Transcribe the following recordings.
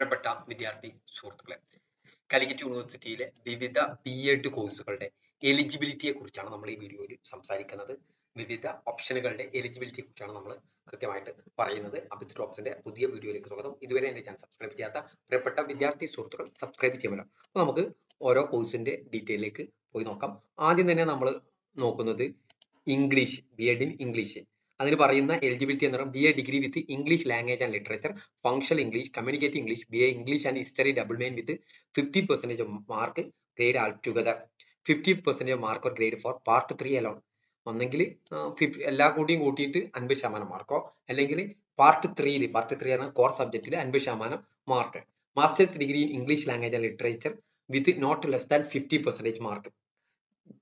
പ്രിയപ്പെട്ട വിദ്യാർത്ഥി സുഹൃത്തുക്കളെ കാലിക്കറ്റ് യൂണിവേഴ്സിറ്റിയിലെ വിവിധ ബി എഡ് കോഴ്സുകളുടെ എലിജിബിലിറ്റിയെ കുറിച്ചാണ് നമ്മൾ ഈ വീഡിയോയിൽ സംസാരിക്കുന്നത്. വിവിധ ഓപ്ഷനുകളുടെ എലിജിബിലിറ്റിയെ കുറിച്ചാണ് നമ്മൾ കൃത്യമായിട്ട് പറയുന്നത്. അബിത് ടോക്സിന്റെ പുതിയ വീഡിയോയിലേക്ക് സ്വാഗതം. ഇതുവരെ എന്റെ ചാനൽ സബ്സ്ക്രൈബ് ചെയ്യാത്ത പ്രിയപ്പെട്ട വിദ്യാർത്ഥി സുഹൃത്തുക്കൾ സബ്സ്ക്രൈബ് ചെയ്യുമല്ലോ. അപ്പോൾ നമുക്ക് ഓരോ കോഴ്സിന്റെ ഡീറ്റെയിലേക്ക് പോയി നോക്കാം. ആദ്യം തന്നെ നമ്മൾ നോക്കുന്നത് English B Ed in English അതിന് പറയുന്ന എലിജിബിലിറ്റി എന്ന് പറയുന്നത് B A degree with English language and literature functional English communicate English B A English and history double main with fifty percentage mark grade all together fifty percentage mark or grade for part three alone ഒന്നെങ്കിൽ എല്ലാ കൂട്ടിയും കൂട്ടിയിട്ട് അൻപത് ശതമാനം Marco അല്ലെങ്കിൽ part ത്രീയിൽ part three ആണ് core സബ്ജക്റ്റിൽ അൻപത് ശതമാനം mark masters degree in English language and literature with not less than fifty percentage mark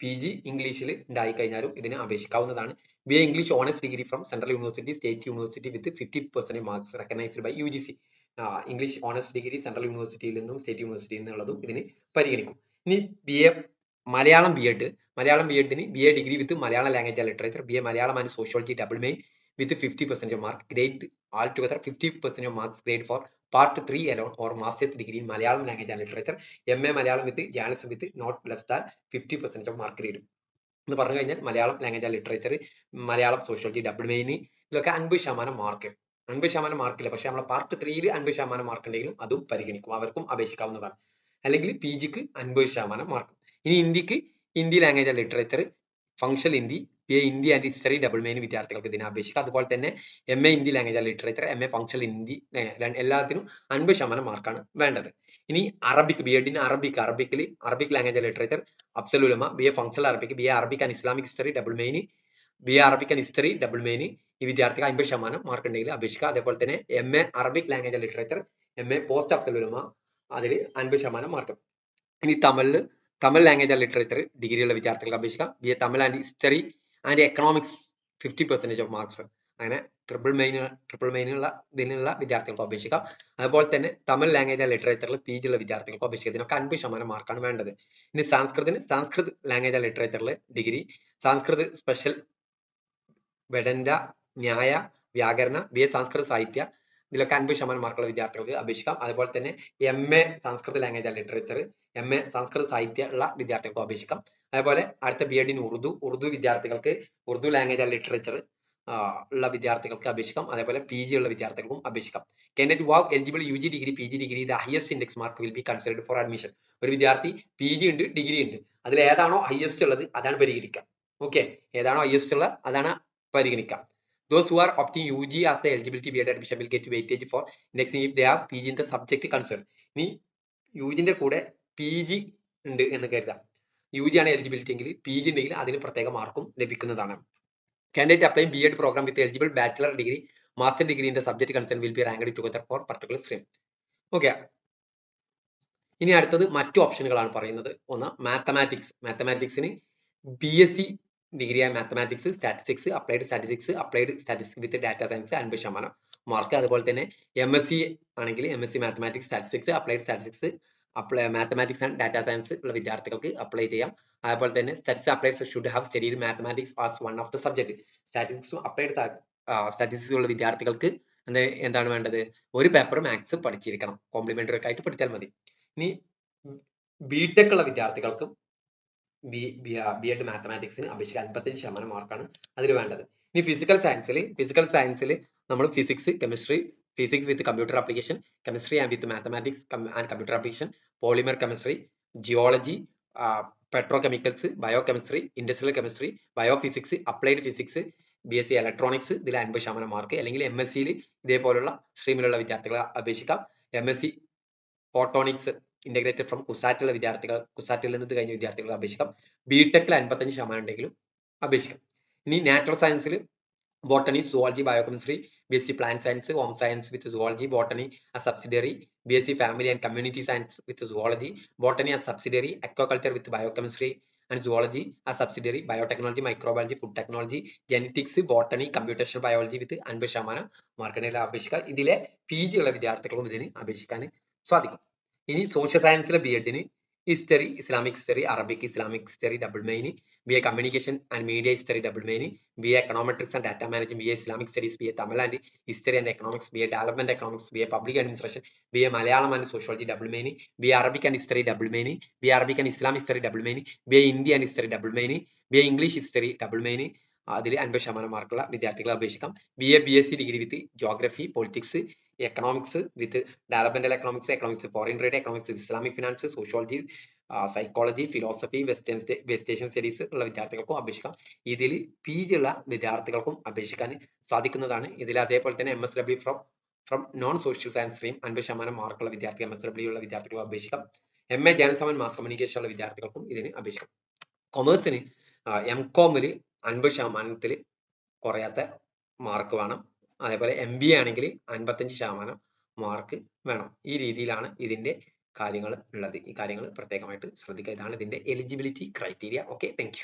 P G ഇംഗ്ലീഷിൽ ഉണ്ടായി കഴിഞ്ഞാലും ഇതിന് അപേക്ഷിക്കാവുന്നതാണ്. B A English honours degree from central university state university with fifty percentage marks recognised by U G C English honours degree central യൂണിവേഴ്സിറ്റിയിൽ നിന്നും state യൂണിവേഴ്സിറ്റിയിൽ നിന്നുള്ളതും ഇതിന് പരിഗണിക്കും. ഇനി B A Malayalam B Ed Malayalam B എഡിന് B A degree with Malayalam language and literature B A Malayalam and sociology double main with fifty percent mark grade all together fifty percent marks grade for part three alone or masters degree Malayalam language and literature M A Malayalam with journalism with not less than fifty percent of mark ഗ്രേഡും എന്ന് പറഞ്ഞു കഴിഞ്ഞാൽ Malayalam language and literature Malayalam sociology double main ഇതിലൊക്കെ അൻപത് ശതമാനം mark അൻപത് ശതമാനം മാർക്കില്ല പക്ഷെ നമ്മളെ പാർട്ട് ത്രീയിൽ അൻപത് ശതമാനം മാർക്ക് ഉണ്ടെങ്കിലും അതും പരിഗണിക്കും. അവർക്കും അപേക്ഷിക്കാവുന്നതാണ് അല്ലെങ്കിൽ പി ജിക്ക് അൻപത് ശതമാനം മാർക്ക് ഇനി ഹിന്ദിക്ക് Hindi language and literature function Hindi B A Hindi and history double main വിദ്യാർത്ഥികൾക്ക് ഇതിനെ അപേക്ഷിക്കുക അതുപോലെ തന്നെ M A Hindi language and literature M A function Hindi എല്ലാത്തിനും അൻപത് ശതമാനം മാർക്കാണ് വേണ്ടത്. ഇനി അറബിക് ബി എഡിന് അറബിക് അറബിക്കിൽ Arabic language and literature Afzal-ul-Ulama B A functional Arabic B A Arabic and Islamic history double main B A Arabic and history double main ഈ വിദ്യാർത്ഥിക്ക് അമ്പത് ശതമാനം മാർക്ക് ഉണ്ടെങ്കിൽ അപേക്ഷിക്കുക. അതേപോലെ തന്നെ M A Arabic language literature M A post Afzal-ul-Ulama അതിൽ അൻപത് ശതമാനം മാർക്ക് ഇനി തമിഴിൽ തമിഴ് ലാംഗ്വേജ് ആൻഡ് ലിറ്ററേച്ചർ ഡിഗ്രിയുള്ള വിദ്യാർത്ഥികൾക്ക് അപേക്ഷിക്കാം. B A Tamil and history and economics fifty percentage of marks അങ്ങനെ ട്രിപ്പിൾ മെയിൻ ട്രിപ്പിൾ മെയിനുള്ള ഇതിനുള്ള വിദ്യാർത്ഥികൾക്ക് അപേക്ഷിക്കാം. അതുപോലെ തന്നെ തമിഴ് ലാംഗ്വേജ് ആൻഡ് ലിറ്ററേച്ചറിൽ പി ഉള്ള വിദ്യാർത്ഥികൾക്ക് അപേക്ഷിക്കാം. ഇതിനൊക്കെ അൻപത് ശതമാനം മാർക്കാണ് വേണ്ടത്. ഇനി സംസ്കൃതത്തിന് Sanskrit language and ലിറ്ററേച്ചറിൽ degree Sanskrit special Vedanta Nyaya Vyakarana B A സംസ്കൃത സാഹിത്യ ഇതിലൊക്കെ അൻപത് ശതമാനം മാർക്കുള്ള വിദ്യാർത്ഥികൾക്ക് അപേക്ഷിക്കാം. അതുപോലെ തന്നെ M A Sanskrit language and literature M A Sanskrit Sahitya ഉള്ള വിദ്യാർത്ഥികൾക്ക് അപേക്ഷിക്കാം. അതുപോലെ അടുത്ത ബി എഡിന് ഉറുദു ഉറുദു വിദ്യാർത്ഥികൾക്ക് ഉറുദു ലാംഗ്വേജ് ആൻഡ് ലിറ്ററേച്ചർ ഉള്ള വിദ്യാർത്ഥികൾക്ക് അപേക്ഷിക്കാം. അതേപോലെ പി ജി ഉള്ള വിദ്യാർത്ഥികൾക്കും അപേക്ഷിക്കാം. Candidate who eligible U G degree P G degree the highest index mark will be considered for admission ഒരു വിദ്യാർത്ഥി പി ജി ഉണ്ട് ഡിഗ്രി ഉണ്ട്. അതിൽ ഏതാണോ ഹയസ്റ്റ് ഉള്ളത് അതാണ് പരിഗണിക്കുക. ഓക്കെ ഏതാണോ ഹയസ്റ്റ് ഉള്ളത് അതാണ് പരിഗണിക്കുക. Those who are opting UG as eligibility eligibility admission will get weightage for for if the are P G in the subject concern ഇനി യു ജിന്റെ കൂടെ പി ജി ഉണ്ട് എന്ന് കരുതാം. യു ജി ആണ് എലിജിബിലിറ്റി എങ്കിൽ പി ജി ഉണ്ടെങ്കിൽ അതിന് പ്രത്യേക മാർക്കും ലഭിക്കുന്നതാണ്. Apply B Ed program with eligible bachelor degree master degree in the subject concern will be ranked together for particular stream okay ഇനി അടുത്തത് മറ്റു ഓപ്ഷനുകളാണ് പറയുന്നത്. ഒന്ന് മാത്തമാറ്റിക്സ് മാത്തമാറ്റിക്സിന് ബി എസ് സി ഡിഗ്രി ആയ mathematics statistics applied statistics applied statistics with data science അൻപത് ശതമാനം മാർക്ക് അതുപോലെ തന്നെ എം എസ് സി ആണെങ്കിൽ M S C mathematics statistics applied statistics apply mathematics and data science ഉള്ള വിദ്യാർത്ഥികൾക്ക് അപ്ലൈ ചെയ്യാം. അതുപോലെ തന്നെ statics applied should have studied mathematics as one of the subject സ്റ്റാറ്റിസ്റ്റിക്സും applied statistics ഉള്ള വിദ്യാർത്ഥികൾക്ക് എന്ത് എന്താണ് വേണ്ടത്? ഒരു പേപ്പർ മാത്സ് പഠിച്ചിരിക്കണം. കോംപ്ലിമെന്ററി ഒക്കെ ആയിട്ട് പഠിച്ചാൽ മതി. ഇനി ബിടെക് ഉള്ള വിദ്യാർത്ഥികൾക്കും ബി ബി എഡ് മാത്തമാറ്റിക്സിന് അപേക്ഷിച്ച് അൻപത്തഞ്ച് ശതമാനം മാർക്കാണ് അതിൽ വേണ്ടത്. ഇനി ഫിസിക്കൽ സയൻസിൽ ഫിസിക്കൽ സയൻസിൽ നമ്മൾ physics chemistry with computer application chemistry and with mathematics and computer application polymer chemistry geology petrochemicals biochemistry industrial chemistry biophysics applied physics B S C electronics ഇതിൽ അൻപത് ശതമാനം മാർക്ക് അല്ലെങ്കിൽ എം എസ് സിയിൽ ഇതേപോലുള്ള സ്ട്രീമിലുള്ള വിദ്യാർത്ഥികളെ അപേക്ഷിക്കാം. M S C photonics integrated from കുസാറ്റുള്ള വിദ്യാർത്ഥികൾ കുസാറ്റിൽ നിന്ന് കഴിഞ്ഞ വിദ്യാർത്ഥികൾ അപേക്ഷിക്കാം. ബിടെക്കിൽ അൻപത്തഞ്ച് ശതമാനം ഉണ്ടെങ്കിലും അപേക്ഷിക്കാം. ഇനി നാച്ചുറൽ സയൻസിൽ botany zoology biochemistry B S C plant science home science with zoology botany bsc family and community science with zoology botany ആ subsidiary aquaculture with biochemistry and zoology ആ subsidiary biotechnology microbiology food technology genetics botany computation biology with അൻപത് ശതമാനം മാർക്കിനെ അപേക്ഷിക്കാം. ഇതിലെ P G ഉള്ള വിദ്യാർത്ഥികളും ഇതിന് അപേക്ഷിക്കാൻ സാധിക്കും. ഇനി സോഷ്യൽ സയൻസിലെ ബി എഡിന് history Islamic history Arabic Islamic history double main B A communication and media history double main B A econometrics and data management B A Islamic studies B A Tamil and history and economics B A development economics B A public administration B A Malayalam and sociology double main B A Arabic and history double main B A Arabic and Islamic history double main B A India and history double main B A English history double main അതിൽ അൻപത് ശതമാനം മാർക്കുള്ള വിദ്യാർത്ഥികളെ അപേക്ഷിക്കാം B A B S C degree with geography politics economics with developmental economics economics foreign trade economics Islamic finance sociology psychology philosophy western west asian studies ഉള്ള വിദ്യാർത്ഥികൾക്കും അപേക്ഷിക്കാം. ഇതിൽ പി ജി ഉള്ള വിദ്യാർത്ഥികൾക്കും അപേക്ഷിക്കാൻ സാധിക്കുന്നതാണ്. ഇതിൽ അതേപോലെ തന്നെ M S W from from non social science stream അൻപത് ശതമാനം മാർക്കുള്ള വിദ്യാർത്ഥി എം എസ് ഡബ്ല്യു ഉള്ള വിദ്യാർത്ഥികൾക്കും അപേക്ഷിക്കാം. എം എ ജനസമൻ മാസ് കമ്മ്യൂണിക്കേഷൻ ഉള്ള വിദ്യാർത്ഥികൾക്കും ഇതിന് അപേക്ഷിക്കാം. കൊമേഴ്സിന് എം കോമിൽ അൻപത് ശതമാനത്തിൽ കുറയാത്ത മാർക്ക് വേണം. അതേപോലെ എം ബി ആണെങ്കിൽ അൻപത്തഞ്ച് ശതമാനം മാർക്ക് വേണം. ഈ രീതിയിലാണ് ഇതിന്റെ കാര്യങ്ങൾ ഉള്ളത്. ഈ കാര്യങ്ങൾ പ്രത്യേകമായിട്ട് ശ്രദ്ധിക്കുക. ഇതാണ് ഇതിന്റെ എലിജിബിലിറ്റി ക്രൈറ്റീരിയ ഓക്കെ താങ്ക്